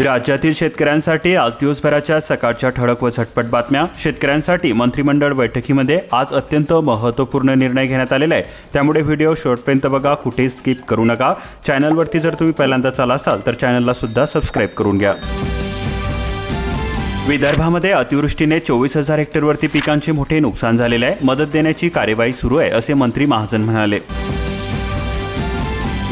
राज्यातील शेतकऱ्यांसाठी आज दिवसभराच्या सकाळच्या ठळक व झटपट बातम्या. शेतकऱ्यांसाठी मंत्रिमंडळ बैठकीमध्ये आज अत्यंत महत्त्वपूर्ण निर्णय घेण्यात आलेला आहे. त्यामुळे व्हिडिओ शेवटपर्यंत बघा कुठेही स्किप करू नका. चॅनलवरती जर तुम्ही पहिल्यांदा आला असाल तर चॅनलला सुद्धा सबस्क्राईब करून घ्या. विदर्भामध्ये अतिवृष्टीने चोवीस हजार हेक्टरवरती पिकांचे मोठे नुकसान झालेले आहे. मदत देण्याची कार्यवाही सुरू आहे असे मंत्री महाजन म्हणाले.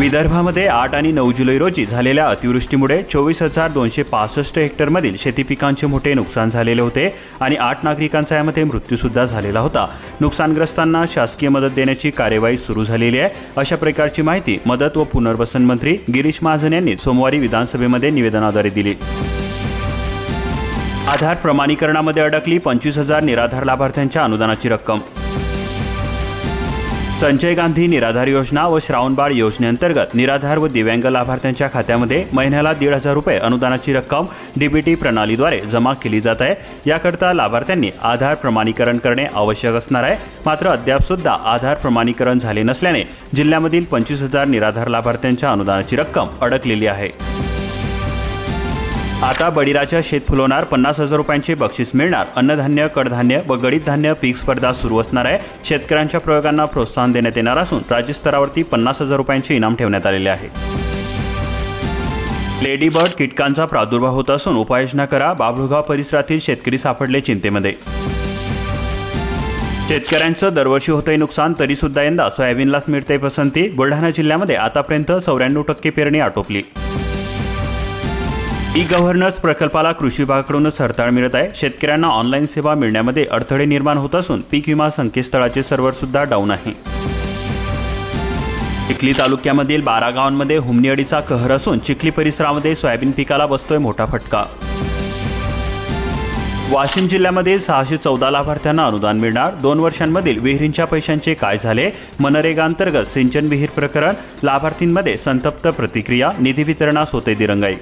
विदर्भामध्ये आठ आणि नऊ जुलै रोजी झालेल्या अतिवृष्टीमुळे चोवीस हजार दोनशे पासष्ट हेक्टरमधील शेती पिकांचे मोठे नुकसान झालेले होते आणि आठ नागरिकांचा यामध्ये मृत्यूसुद्धा झालेला होता. नुकसानग्रस्तांना शासकीय मदत देण्याची कार्यवाही सुरू झालेली आहे. अशा प्रकारची माहिती मदत व पुनर्वसन मंत्री गिरीश महाजन यांनी सोमवारी विधानसभेमध्ये निवेदनाद्वारे दिली. आधार प्रमाणीकरणामध्ये अडकली पंचवीस हजार निराधार लाभार्थ्यांच्या अनुदानाची रक्कम. संजय गांधी निराधार योजना व श्रावणबाळ योजनेअंतर्गत निराधार व दिव्यांग लाभार्थ्यांच्या खात्यामध्ये महिन्याला दीड हजार रुपये अनुदानाची रक्कम डीबीटी प्रणालीद्वारे जमा केली जात आहे. याकरता लाभार्थ्यांनी आधार प्रमाणीकरण करणे आवश्यक असणार आहे. मात्र अद्याप सुद्धा आधार प्रमाणीकरण झाले नसल्याने जिल्ह्यामधील पंचवीस हजार निराधार लाभार्थ्यांच्या अनुदानाची रक्कम अडकलेली आहे. आता बळीराजा शेत फुलवणार पन्नास हजार रुपयांचे बक्षीस मिळणार. अन्नधान्य कडधान्य व गडीत धान्य पीक स्पर्धा सुरू असणार आहे. शेतकऱ्यांच्या प्रयोगांना प्रोत्साहन देण्यात येणार असून राज्यस्तरावरती पन्नास हजार रुपयांचे इनाम ठेवण्यात आलेले आहे. लेडी बर्ड कीटकांचा प्रादुर्भाव होत असून उपाययोजना करा. बाबळगाव परिसरातील शेतकरी सापडले चिंतेमध्ये. शेतकऱ्यांचं दरवर्षी होतंय नुकसान तरी सुद्धा यंदा सोयाबीनलाच मिळते पसंती. बुलढाणा जिल्ह्यामध्ये आतापर्यंत चौऱ्याण्णव टक्के पेरणी आटोपली. ई गव्हर्नन्स प्रकल्पाला कृषी विभागाकडूनच सरताळ मिळत आहे. शेतकऱ्यांना ऑनलाईन सेवा मिळण्यामध्ये अडथळे निर्माण होत असून पीक विमा संकेतस्थळाचे सर्व्हर सुद्धा डाऊन आहे. चिखली तालुक्यामधील बारा गावांमध्ये हुमनीअडीचा कहर असून चिखली परिसरामध्ये सोयाबीन पिकाला बसतोय मोठा फटका. वाशिम जिल्ह्यामध्ये सहाशे चौदा लाभार्थ्यांना अनुदान मिळणार. दोन वर्षांमधील विहिरींच्या पैशांचे काय झाले? मनरेगांतर्गत सिंचन विहीर प्रकरण. लाभार्थींमध्ये संतप्त प्रतिक्रिया. निधी वितरणास होते दिरंगाई.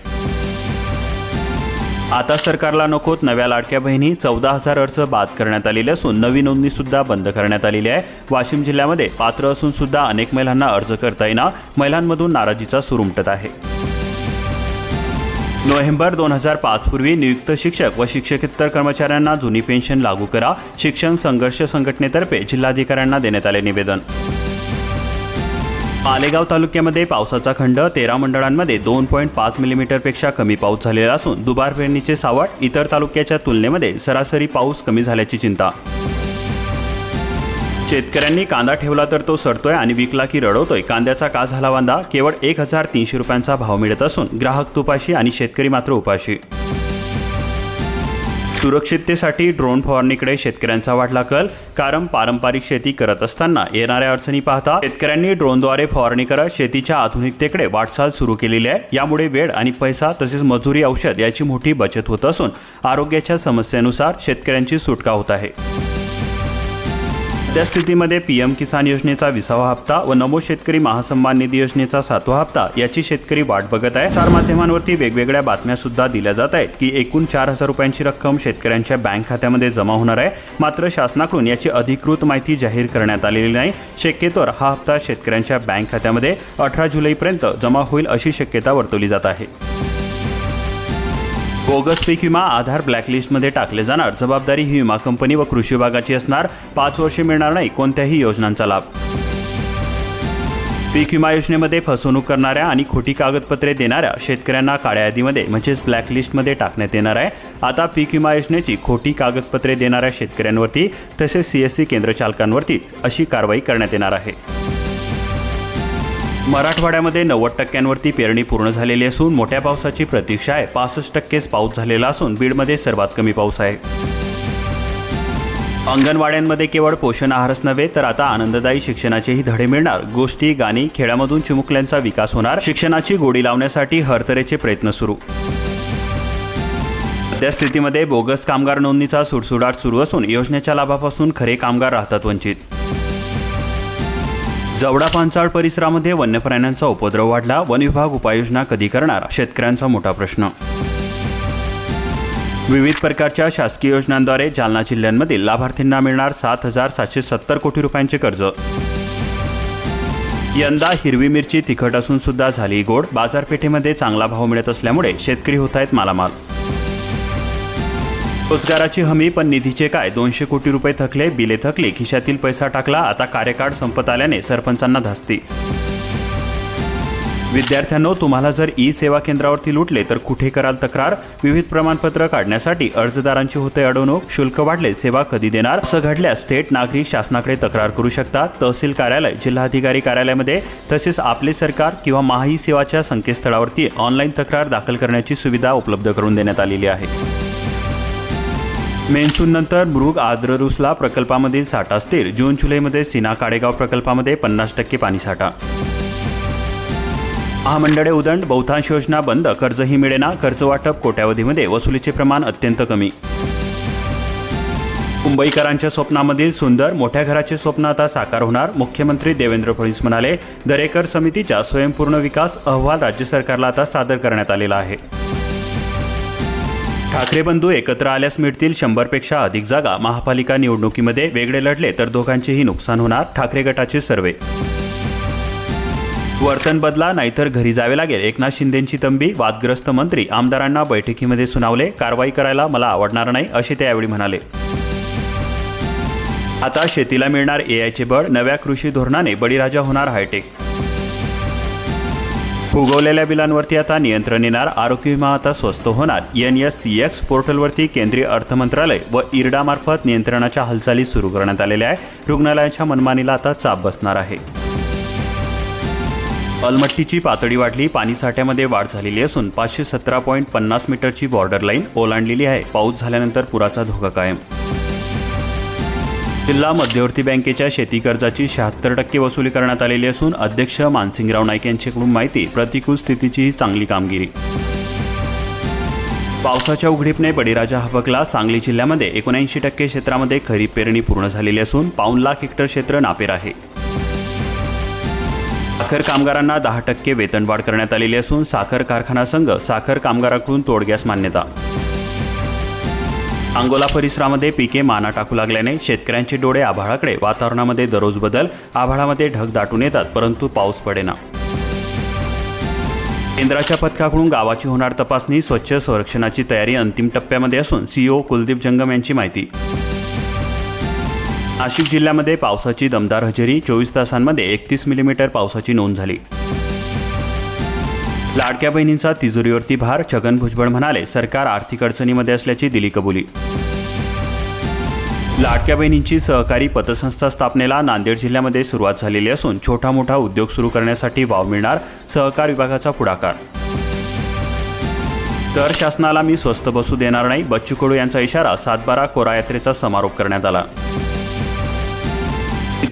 आता सरकारला नकोत नव्या लाडक्या बहिणी. चौदा हजार अर्ज बाद करण्यात आलेले असून नवी नोंदणी सुद्धा बंद करण्यात आलेली आहे. वाशिम जिल्ह्यामध्ये पात्र असून सुद्धा अनेक महिलांना अर्ज करता येईना. महिलांमधून नाराजीचा सूर उमटत आहे. नोव्हेंबर दोन हजार पाच पूर्वी नियुक्त शिक्षक व शिक्षकेतर कर्मचाऱ्यांना जुनी पेन्शन लागू करा. शिक्षण संघर्ष संघटनेतर्फे जिल्हाधिकाऱ्यांना देण्यात आले निवेदन. मालेगाव तालुक्यामध्ये पावसाचा खंड तेरा मंडळांमध्ये दोन पॉईंट पाच मिलीमीटरपेक्षा कमी पाऊस झालेला असून दुबार पेरणीचे सावट इतर तालुक्याच्या तुलनेमध्ये सरासरी पाऊस कमी झाल्याची चिंता. शेतकऱ्यांनी कांदा ठेवला तर तो सरतोय आणि विकला की रडवतोय. कांद्याचा का झाला वांदा? केवळ एक हजार तीनशे रुपयांचा भाव मिळत असून ग्राहक तुपाशी आणि शेतकरी मात्र उपाशी. सुरक्षिततेसाठी ड्रोन फवारणीकडे शेतकऱ्यांचा वाढला कल. कारण पारंपरिक शेती करत असताना येणाऱ्या अडचणी पाहता शेतकऱ्यांनी ड्रोनद्वारे फवारणी करत शेतीच्या आधुनिकतेकडे वाटचाल सुरू केलेली आहे. यामुळे वेळ आणि पैसा तसेच मजुरी औषध याची मोठी बचत होत असून आरोग्याच्या समस्येनुसार शेतकऱ्यांची सुटका होत आहे. सद्यस्थितीमध्ये पीएम किसान योजनेचा विसावा हप्ता व नमो शेतकरी महासन्मान निधी योजनेचा सातवा हप्ता याची शेतकरी वाट बघत आहे चार माध्यमांवरती वेगवेगळ्या बातम्या सुद्धा दिल्या जात आहेत की एकूण चार हजार रुपयांची रक्कम शेतकऱ्यांच्या बँक खात्यामध्ये जमा होणार आहे. मात्र शासनाकडून याची अधिकृत माहिती जाहीर करण्यात आलेली नाही. शक्यतोवर हा हप्ता शेतकऱ्यांच्या बँक खात्यामध्ये अठरा जुलैपर्यंत जमा होईल अशी शक्यता वर्तवली जात आहे. बोगस पीक विमा आधार ब्लॅकलिस्टमध्ये टाकले जाणार. जबाबदारी ही विमा कंपनी व कृषी विभागाची असणार. पाच वर्षे मिळणार नाही कोणत्याही योजनांचा लाभ. पीक विमा योजनेमध्ये फसवणूक करणाऱ्या आणि खोटी कागदपत्रे देणाऱ्या शेतकऱ्यांना काळ्या यादीमध्ये म्हणजेच ब्लॅकलिस्टमध्ये टाकण्यात येणार आहे. आता पीक विमा योजनेची खोटी कागदपत्रे देणाऱ्या शेतकऱ्यांवरती तसेच सी एस सी केंद्र चालकांवरती अशी कारवाई करण्यात येणार आहे. मराठवाड्यामध्ये नव्वद टक्क्यांवरती पेरणी पूर्ण झालेली असून मोठ्या पावसाची प्रतीक्षा आहे. पासष्ट टक्केच पाऊस झालेला असून बीडमध्ये सर्वात कमी पाऊस आहे. अंगणवाड्यांमध्ये केवळ पोषण आहारच नव्हे तर आता आनंददायी शिक्षणाचेही धडे मिळणार. गोष्टी गाणी खेळामधून चिमुकल्यांचा विकास होणार. शिक्षणाची गोडी लावण्यासाठी हरतऱ्हेचे प्रयत्न सुरू. सध्या स्थितीमध्ये बोगस कामगार नोंदणीचा सुडसुडाट सुरू असून योजनेच्या लाभापासून खरे कामगार राहतात वंचित. जवडा पांचाळ परिसरामध्ये वन्य प्राण्यांचा उपद्रव वाढला. वन विभाग उपाययोजना कधी करणार? शेतकऱ्यांचा मोठा प्रश्न. विविध प्रकारच्या शासकीय योजनांद्वारे जालना जिल्ह्यांमधील लाभार्थींना मिळणार सात हजार सातशे सत्तर कोटी रुपयांचे कर्ज. यंदा हिरवी मिरची तिखट असून सुद्धा झाली गोड. बाजारपेठेमध्ये चांगला भाव मिळत असल्यामुळे शेतकरी होत आहेत मालामाल. रोजगाराची हमी पण निधीचे काय? दोनशे कोटी रुपये थकले बिले थकली खिशातील पैसा टाकला आता कार्यकाळ संपत आल्याने सरपंचांना धास्ती. विद्यार्थ्यांनो तुम्हाला जर ई सेवा केंद्रावरती लुटले तर कुठे कराल तक्रार? विविध प्रमाणपत्र काढण्यासाठी अर्जदारांची होते अडवणूक शुल्क वाढले सेवा कधी देणार? असं घडल्यास थेट नागरिक शासनाकडे तक्रार करू शकतात. तहसील कार्यालय जिल्हाधिकारी कार्यालयामध्ये तसेच आपले सरकार किंवा महाई सेवाच्या संकेतस्थळावरती ऑनलाईन तक्रार दाखल करण्याची सुविधा उपलब्ध करून देण्यात आलेली आहे. मेन्सूननंतर मृग आद्र रुसला प्रकल्पामधील साठा स्थिर. जून जुलैमध्ये सीना काडेगाव प्रकल्पामध्ये पन्नास टक्के पाणीसाठा महामंडळे उदंड बहुतांश योजना बंद कर्जही मिळेना कर्ज वाटप कोट्यावधीमध्ये वसुलीचे प्रमाण अत्यंत कमी. मुंबईकरांच्या स्वप्नामधील सुंदर मोठ्या घराचे स्वप्न आता साकार होणार मुख्यमंत्री देवेंद्र फडणवीस म्हणाले दरेकर समितीच्या स्वयंपूर्ण विकास अहवाल राज्य सरकारला आता सादर करण्यात आलेला आहे. ठाकरे बंधू एकत्र आल्यास मिळतील शंभरपेक्षा अधिक जागा. महापालिका निवडणुकीमध्ये वेगळे लढले तर दोघांचेही नुकसान होणार ठाकरे गटाचे सर्वे. वर्तन बदला नाहीतर घरी जावे लागेल. एकनाथ शिंदेंची तंबी वादग्रस्त मंत्री आमदारांना बैठकीमध्ये सुनावले. कारवाई करायला मला आवडणार नाही असे ते यावेळी म्हणाले. आता शेतीला मिळणार एआयचे बळ नव्या कृषी धोरणाने बळीराजा होणार हायटेक. फुगवलेल्या बिलांवरती आता नियंत्रण येणार. आरोग्य विमा आता स्वस्त होणार. एन एस सी एक्स पोर्टलवरती केंद्रीय अर्थ मंत्रालय व इरडामार्फत नियंत्रणाच्या हालचाली सुरू करण्यात आलेल्या आहे. रुग्णालयाच्या मनमानीला आता चाप बसणार आहे. अलमट्टीची पातळी वाढली. पाणीसाठ्यामध्ये वाढ झालेली असून पाचशे सतरा पॉईंट पन्नास मीटरची बॉर्डर लाईन ओलांडलेली आहे. पाऊस झाल्यानंतर पुराचा धोका कायम. जिल्हा मध्यवर्ती बँकेच्या शेती कर्जाची शहात्तर टक्के वसुली करण्यात आलेली असून अध्यक्ष मानसिंगराव नाईक यांच्याकडून माहिती प्रतिकूल स्थितीची ही चांगली कामगिरी. पावसाच्या उघडीपने बळीराजा हबकला सांगली जिल्ह्यामध्ये एकोणऐंशी टक्के क्षेत्रामध्ये खरीप पेरणी पूर्ण झालेली असून पाऊन लाख हेक्टर क्षेत्र नापेर आहे. साखर कामगारांना दहा टक्के वेतनवाढ करण्यात आलेली असून साखर कारखाना संघ साखर कामगाराकडून तोडग्यास मान्यता. अंगोला परिसरामध्ये पिके माना टाकू लागल्याने शेतकऱ्यांचे डोळे आभाळाकडे. वातावरणामध्ये दररोज बदल आभाळामध्ये ढग दाटून येतात परंतु पाऊस पडेना. केंद्राच्या पथकाकडून गावाची होणार तपासणी स्वच्छ संरक्षणाची तयारी अंतिम टप्प्यामध्ये असून सीओ कुलदीप जंगम यांची माहिती. नाशिक जिल्ह्यामध्ये पावसाची दमदार हजेरी चोवीस तासांमध्ये एकतीस मिलीमीटर पावसाची नोंद झाली. लाडक्या बहिणींचा तिजोरीवरती भार छगन भुजबळ म्हणाले सरकार आर्थिक अडचणीमध्ये असल्याची दिली कबुली. लाडक्या बहिणींची सहकारी पतसंस्था स्थापनेला नांदेड जिल्ह्यामध्ये सुरुवात झालेली असून छोटा मोठा उद्योग सुरू करण्यासाठी वाव मिळणार सहकार विभागाचा पुढाकार. तर शासनाला मी स्वस्त बसू देणार नाही बच्चू कडू यांचा इशारा सातबारा कोरा यात्रेचा समारोप करण्यात आला.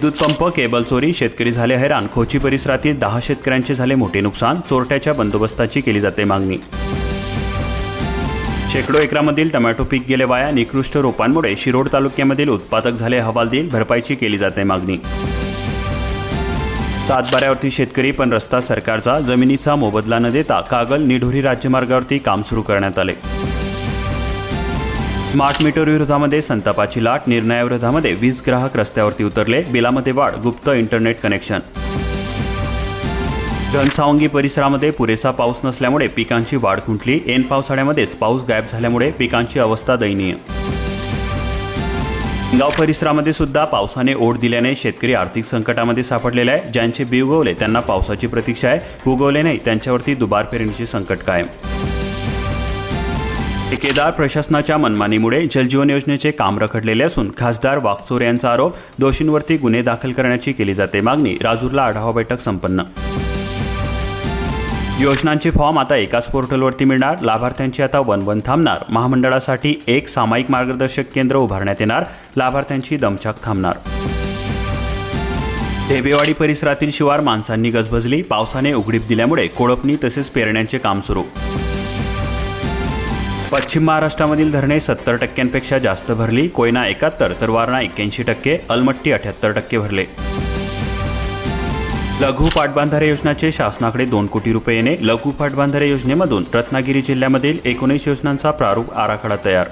विद्युत पंप केबल चोरी शेतकरी झाले हैराण खोची परिसरातील दहा शेतकऱ्यांचे झाले मोठे नुकसान चोरट्याच्या बंदोबस्ताची केली जाते मागणी. शेकडो एकरामधील टमॅटो पीक गेले वाया निकृष्ट रोपांमुळे शिरोड तालुक्यामधील उत्पादक झाले हवालदिल भरपाईची केली जाते मागणी. सातबाऱ्यावरती शेतकरी पण रस्ता सरकारचा जमिनीचा मोबदला न देता कागल निढोरी राज्यमार्गावरती काम सुरू करण्यात आले. स्मार्ट मीटर विरोधामध्ये संतापाची लाट निर्णयाविरोधामध्ये वीज ग्राहक रस्त्यावरती उतरले बिलामध्ये वाढ गुप्त इंटरनेट कनेक्शन. घनसावंगी परिसरामध्ये पुरेसा पाऊस नसल्यामुळे पिकांची वाढ खुंटली. ऐन पावसाळ्यामध्येच पाऊस गायब झाल्यामुळे पिकांची अवस्था दयनीय. गाव परिसरामध्ये सुद्धा पावसाने ओढ दिल्याने शेतकरी आर्थिक संकटामध्ये सापडलेले आहे. ज्यांचे बी उगवले त्यांना पावसाची प्रतीक्षा आहे. उगवले नाही त्यांच्यावरती दुबार पेरणीचे संकट कायम. ठेकेदार प्रशासनाच्या मनमानीमुळे जलजीवन योजनेचे काम रखडलेले असून खासदार वाकचोर यांचा आरोप दोषींवरती गुन्हे दाखल करण्याची केली जाते मागणी राजूरला आढावा बैठक संपन्न. योजनांचे फॉर्म आता एकाच पोर्टलवरती मिळणार. लाभार्थ्यांची आता वन वन थांबणार. महामंडळासाठी एक सामायिक मार्गदर्शक केंद्र उभारण्यात येणार. लाभार्थ्यांची दमछाक थांबणार. ढेबेवाडी परिसरातील शिवार माणसांनी गजबजली. पावसाने उघडीप दिल्यामुळे कोळपणी तसेच पेरण्यांचे काम सुरू. पश्चिम महाराष्ट्रामधील धरणे सत्तर टक्क्यांपेक्षा जास्त भरली कोयना एकाहत्तर तर वारणा एक्क्याऐंशी टक्के अलमट्टी अठ्याहत्तर टक्के भरले. लघु पाटबंधारे योजनाचे शासनाकडे दोन कोटी रुपये येणे लघु पाटबंधारे योजनेमधून रत्नागिरी जिल्ह्यामधील एकोणीस योजनांचा प्रारूप आराखडा तयार.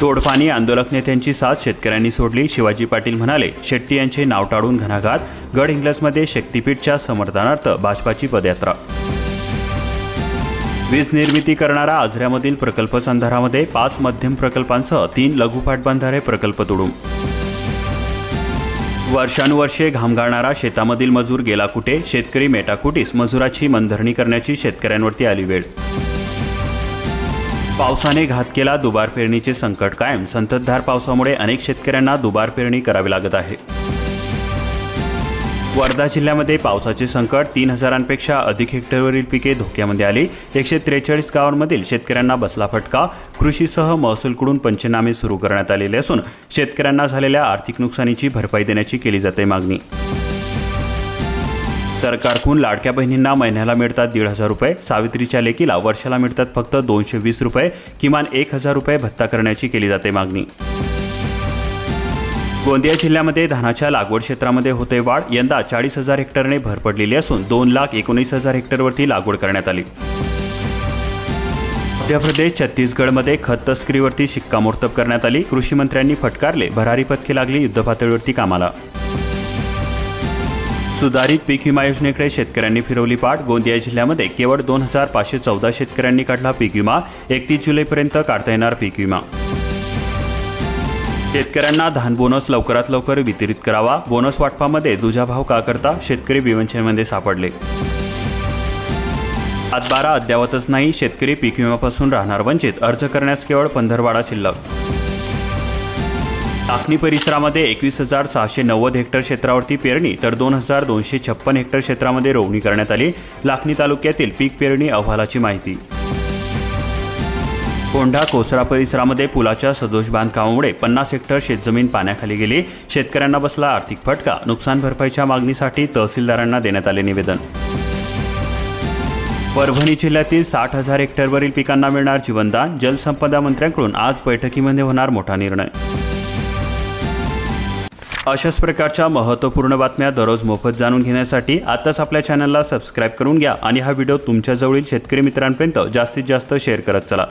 तोडपाणी आंदोलक नेत्यांची साथ शेतकऱ्यांनी सोडली शिवाजी पाटील म्हणाले शेट्टी यांचे नाव टाळून घणाघात गड इंग्लजमध्ये शक्तीपीठच्या समर्थनार्थ भाजपाची पदयात्रा. वीज निर्मिती करणारा आजऱ्यामधील प्रकल्प संधारामध्ये पाच मध्यम प्रकल्पांसह तीन लघु पाटबंधारे प्रकल्प तोडून. वर्षानुवर्षे घामगाळणारा शेतामधील मजूर गेला कुठे? शेतकरी मेटाकुटीस मजुराची मनधरणी करण्याची शेतकऱ्यांवरती आली वेळ. पावसाने घात केला दुबार पेरणीचे संकट कायम. संततधार पावसामुळे अनेक शेतकऱ्यांना दुबार पेरणी करावी लागत आहे. वर्धा जिल्ह्यामध्ये पावसाचे संकट तीन हजारांपेक्षा अधिक हेक्टरवरील पिके धोक्यामध्ये आली. एकशे त्रेचाळीस गावांमधील शेतकऱ्यांना बसला फटका. कृषीसह महसूलकडून पंचनामे सुरू करण्यात आलेले असून शेतकऱ्यांना झालेल्या आर्थिक नुकसानीची भरपाई देण्याची केली जाते मागणी. सरकारकडून लाडक्या बहिणींना महिन्याला मिळतात दीड हजार रुपये. सावित्रीच्या लेकीला वर्षाला मिळतात फक्त दोनशे वीस रुपये. किमान एक हजार रुपये भत्ता करण्याची केली जाते मागणी. गोंदिया जिल्ह्यामध्ये धानाच्या लागवड क्षेत्रामध्ये होते वाढ. यंदा चाळीस हजार हेक्टरने भर पडलेली असून दोन लाख एकोणीस हजार हेक्टरवरती लागवड करण्यात आली. मध्य प्रदेश छत्तीसगडमध्ये खत तस्करीवरती शिक्कामोर्तब करण्यात आली. कृषी मंत्र्यांनी फटकारले. भरारी पथके लागली युद्धपातळीवरती कामाला. सुधारित पीक विमा योजनेकडे शेतकऱ्यांनी फिरवली पाठ. गोंदिया जिल्ह्यामध्ये केवळ दोन हजार पाचशे चौदा शेतकऱ्यांनी काढला पीक विमा. एकतीस जुलैपर्यंत काढता येणार पीक विमा. शेतकऱ्यांना धान बोनस लवकरात लवकर वितरित करावा. बोनस वाटपामध्ये दुजाभाव का करता शेतकरी विवंचनेमध्ये सापडले? बारा अद्यावतच नाही शेतकरी पीक विम्यापासून राहणार वंचित. अर्ज करण्यास केवळ पंधरवाडा शिल्लक. टाकणी परिसरामध्ये एकवीस हजार सहाशे नव्वद हेक्टर क्षेत्रावरती पेरणी तर दोन हजार दोनशे छप्पन हेक्टर क्षेत्रामध्ये रोवणी करण्यात आली. लाखणी तालुक्यातील पीक पेरणी अहवालाची माहिती कोंढा कोसरा परिसरामध्ये पुलाच्या सदोष बांधकामामुळे पन्नास हेक्टर शेतजमीन पाण्याखाली गेली. शेतकऱ्यांना बसला आर्थिक फटका. नुकसान भरपाईच्या मागणीसाठी तहसीलदारांना देण्यात आले निवेदन. परभणी जिल्ह्यातील साठ हजार हेक्टरवरील पिकांना मिळणार जीवनदान. जलसंपदा मंत्र्यांकडून आज बैठकीमध्ये होणार मोठा निर्णय. अशाच प्रकारच्या महत्त्वपूर्ण बातम्या दररोज मोफत जाणून घेण्यासाठी आताच आपल्या चॅनलला सबस्क्राईब करून घ्या आणि हा व्हिडिओ तुमच्याजवळील शेतकरी मित्रांपर्यंत जास्तीत जास्त शेअर करत चला.